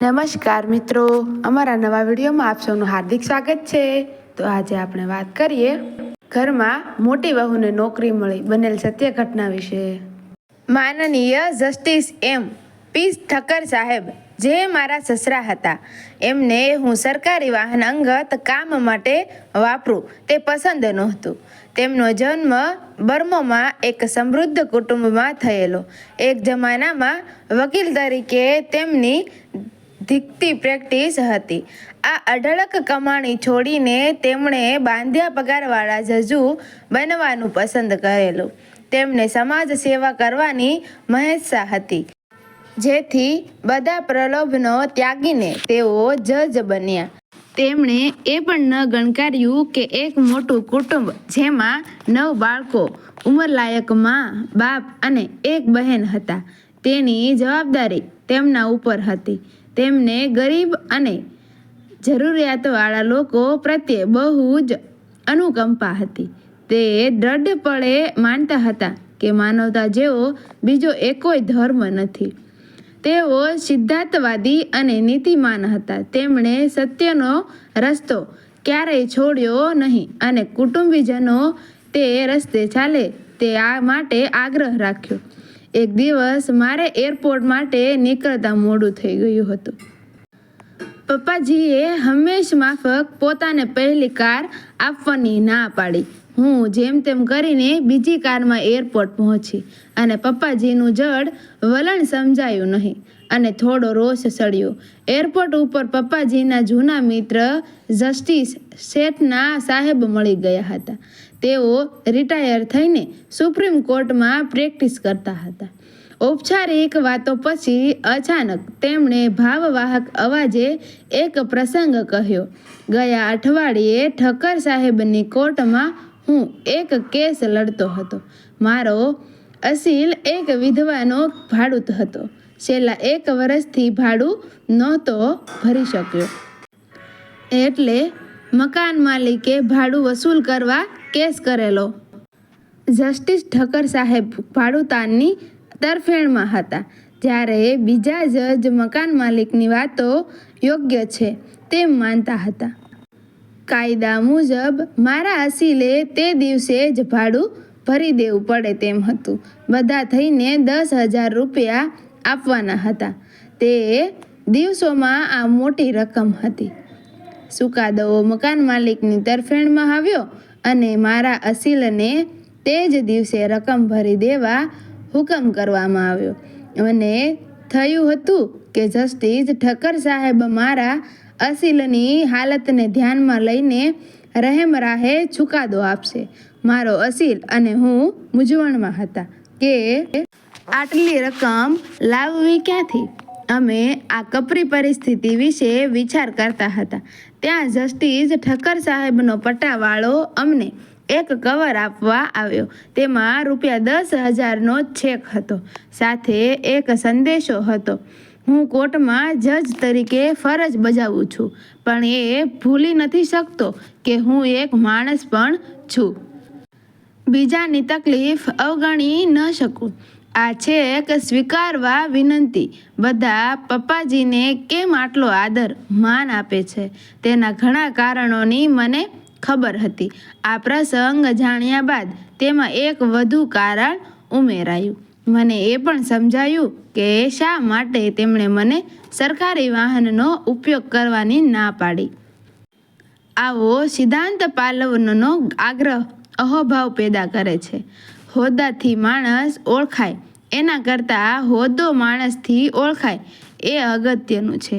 નમસ્કાર મિત્રો, અમારા નવા વિડીયોમાં આપ સૌનું હાર્દિક સ્વાગત છે. તો આજે આપણે વાત કરીએ ઘરમાં મોટી વહુને નોકરી મળી બનેલ સત્ય ઘટના વિશે. માનનીય જસ્ટિસ એમ પી ઠક્કર સાહેબ, જે મારા સસરા હતા, એમને હું સરકારી વાહન અંગત કામ માટે વાપરું તે પસંદ નહોતું. તેમનો જન્મ બર્મોમાં એક સમૃદ્ધ કુટુંબમાં થયેલો. એક જમાનામાં વકીલ તરીકે તેમની ધીકતી પ્રેક્ટિસ હતી. આ અઢળક કમાણી છોડીને તેમણે બાંધ્યા પગારવાળા જજુ બનવાનું પસંદ કરેલું. તેમને સમાજ સેવા કરવાની મહેસા હતી. જેથી બધા પ્રલોભનો ત્યાગીને તેઓ જજ બન્યા. તેમણે એ પણ ન ગણકાર્યું કે એક મોટું કુટુંબ જેમાં નવ બાળકો ઉંમરલાયકમાં, બાપ અને એક બહેન હતા. તેની જવાબદારી તેમના ઉપર હતી. તેમને ગરીબ અને જરૂરિયાતવાળા લોકો પ્રત્યે બહુ જ અનુકંપા હતી. તે દ્રઢપણે માનતા હતા કે માનવતા જેવો બીજો એકોય ધર્મ નથી. તેઓ સિદ્ધાંતવાદી અને નીતિમાન હતા. તેમણે સત્યનો રસ્તો ક્યારેય છોડ્યો નહીં અને કુટુંબીજનો તે રસ્તે ચાલે તે આ માટે આગ્રહ રાખ્યો. એક દિવસ મારે એરપોર્ટ માટે નીકળતા મોડું થઈ ગયું હતું. પપ્પાજીએ હંમેશ માફક પોતાને પહેલી કાર આપવાની ના પાડી. હું જેમ તેમ કરીને બીજી કારમાં એરપોર્ટ પહોંચી અને પપ્પાજીનું જડ વલણ સમજાયું નહીં અને થોડો રોષ સળ્યો. એરપોર્ટ ઉપર પપ્પાજીના જૂના મિત્ર જસ્ટિસ શેઠના સાહેબ મળી ગયા હતા. તેઓ રિટાયર થઈને સુપ્રીમ કોર્ટમાં પ્રેક્ટિસ કરતા હતા. ઔપચારિક વાતો પછી અચાનક તેમણે ભાવવાહક અવાજે એક પ્રસંગ કહ્યો. ગયા અઠવાડિયે ઠક્કર સાહેબની કોર્ટમાં હું એક કેસ લડતો હતો. મારો અસીલ એક વિધવાનો ભાડૂત હતો. છેલ્લા એક વર્ષથી ભાડું નહોતો ભરી શક્યો. એટલે મકાન માલિકે ભાડું વસૂલ કરવા કેસ કરેલો. જસ્ટિસ ઠક્કર સાહેબ ભાડુતાની તરફેણમાં હતા. જ્યારે બીજા જજ મકાન માલિકની વાતો યોગ્ય છે તેમ માનતા હતા. કાયદા મુજબ મારા અસીલે તે દિવસે જ ભાડું ભરી દેવું પડે તેમ હતું. બધા થઈને દસ હજાર રૂપિયા આપવાના હતા. તે દિવસોમાં આ મોટી રકમ હતી. સુકાદો મકાન માલિકની તરફેણમાં આવ્યો અને મારા અસીલને તે જ દિવસે રકમ ભરી દેવા હુકમ કરવામાં આવ્યો. અને થયું હતું કે જસ્ટિસ ઠક્કર સાહેબ મારા અસીલની હાલતને ધ્યાનમાં લઈને રહેમ રાહે ચુકાદો આપશે. મારો અસીલ અને હું મૂંઝવણમાં હતા કે આટલી રકમ લાવવી ક્યાંથી? અમે આ કપરી પરિસ્થિતિ વિશે વિચાર કરતા હતા. ત્યાં જસ્ટિસ ઠક્કર સાહેબનો પટ્ટાવાળો અમને એક કવર આપવા આવ્યો. તેમાં રૂપિયા દસ હજારનો ચેક હતો. સાથે એક સંદેશો હતો. હું કોર્ટમાં જજ તરીકે ફરજ બજાવું છું, પણ એ ભૂલી નથી શકતો કે હું એક માણસ પણ છું. બીજાની તકલીફ અવગણી ન શકું. આ છેક સ્વીકારવા વિનંતી, બધા પપ્પાજીને કેમ આટલો આદર માન આપે છે? તેના ઘણા કારણોની મને ખબર હતી. આ પ્રસંગ જાણ્યા બાદ તેમાં એક વધુ કારણ ઉમેરાયું. મને એ પણ સમજાયું કે શા માટે તેમણે મને સરકારી વાહનનો ઉપયોગ કરવાની ના પાડી. આવો સિદ્ધાંત પાલવનો આગ્રહ અહોભાવ પેદા કરે છે. હોદ્દાથી માણસ ઓળખાય, એના કરતાં હોદ્દો માણસથી ઓળખાય એ અગત્યનું છે.